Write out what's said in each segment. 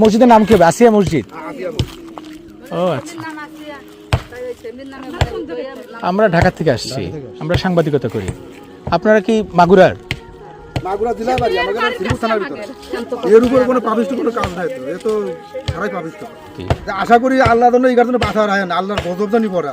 মসজিদের নাম কি হবে? আসিয়া মসজিদ? ও আচ্ছা। আমরা ঢাকা থেকে আসছি। আমরা সাংবাদিকতা করি। আপনারা কি মাগুরার? মাগুরা জেলা বাড়ি আমাদের শ্রীপুর থানার ভিতরে। এর উপরে কোনো কোনো কাজ নাই তো। এ তো সারাই আশা করি আল্লাহ জন্য এই জন্য বাধা রাখেন আল্লাহর গজব জানি পড়ে।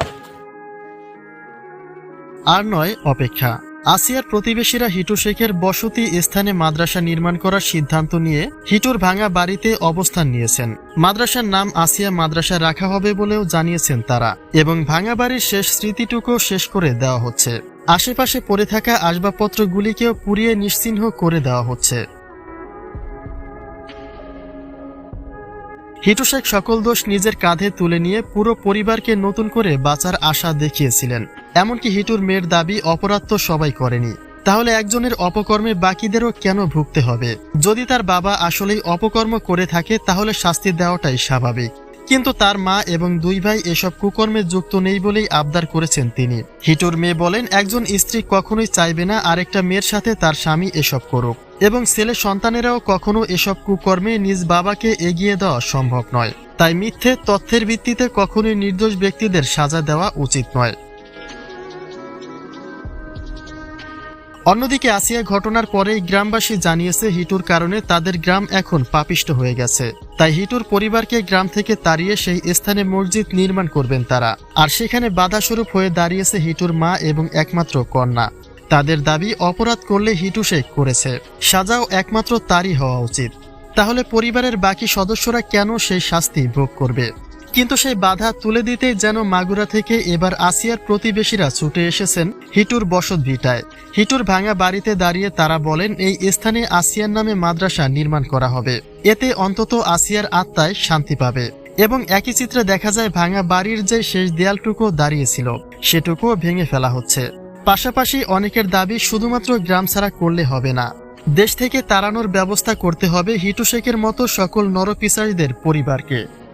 আর নয় অপেক্ষা। আসিয়ার প্রতিবেশীরা হিটু শেখের বসতি স্থানে মাদ্রাসা নির্মাণ করার সিদ্ধান্ত নিয়ে হিটুর ভাঙা বাড়িতে অবস্থান নিয়েছেন। মাদ্রাসার নাম আসিয়া মাদ্রাসা রাখা হবে বলেও জানিয়েছেন তারা এবং ভাঙা বাড়ির শেষ স্মৃতিটুকু শেষ করে দেওয়া হচ্ছে। আশেপাশে পড়ে থাকা আসবাবপত্রগুলিকেও পুড়িয়ে নিশ্চিহ্ন করে দেওয়া হচ্ছে। হিটু শেখ সকল দোষ নিজের কাঁধে তুলে নিয়ে পুরো পরিবারকে নতুন করে বাঁচার আশা দেখিয়েছিলেন। এমনকি হিটুর মেয়ের দাবি অপরাধ তো সবাই করেনি। তাহলে একজনের অপকর্মে বাকিদেরও কেন ভুগতে হবে? যদি তার বাবা আসলেই অপকর্ম করে থাকে, তাহলে শাস্তি দেওয়াটাই স্বাভাবিক। কিন্তু তার মা এবং দুই ভাই এসব কুকর্মে যুক্ত নেই বলেই আবদার করেছেন তিনি। হিটুর মেয়ে বলেন, একজন স্ত্রী কখনোই চাইবে না আরেকটা মেয়ের সাথে তার স্বামী এসব করুক। এবং ছেলে সন্তানেরাও কখনো এসব কুকর্মে নিজ বাবাকে এগিয়ে দেওয়া সম্ভব নয়। তাই মিথ্যে তথ্যের ভিত্তিতে কখনোই নির্দোষ ব্যক্তিদের সাজা দেওয়া উচিত নয়। অন্যদিকে আসিয়া ঘটনার পরেই গ্রামবাসী জানিয়েছে হিটুর কারণে তাদের গ্রাম এখন পাপিষ্ট হয়ে গেছে। তাই হিটুর পরিবারকে গ্রাম থেকে তাড়িয়ে সেই স্থানে মসজিদ নির্মাণ করবেন তারা। আর সেখানে বাধাস্বরূপ হয়ে দাঁড়িয়েছে হিটুর মা এবং একমাত্র কন্যা। তাদের দাবি, অপরাধ করলে হিটু শেখ করেছে। সাজাও একমাত্র তারই হওয়া উচিত। তাহলে পরিবারের বাকি সদস্যরা কেন সেই শাস্তি ভোগ করবে? কিন্তু সেই বাধা তুলে দিতেই যেন মাগুরা থেকে এবার আসিয়ার প্রতিবেশীরা ছুটে এসেছেন হিটুর বসত ভিটায়। হিটুর ভাঙা বাড়িতে দাঁড়িয়ে তারা বলেন, এই স্থানে আসিয়ার নামে মাদ্রাসা নির্মাণ করা হবে। এতে অন্তত আসিয়ার আত্মায় শান্তি পাবে। এবং একই চিত্রে দেখা যায়, ভাঙা বাড়ির যে শেষ দেয়ালটুকু দাঁড়িয়েছিল, সেটুকুও ভেঙে ফেলা হচ্ছে। পাশাপাশি অনেকের দাবি, শুধুমাত্র গ্রাম ছাড়া করলে হবে না। দেশ থেকে তাড়ানোর ব্যবস্থা করতে হবে হিটু শেখের মতো সকল নরপিসারীদের পরিবারকে।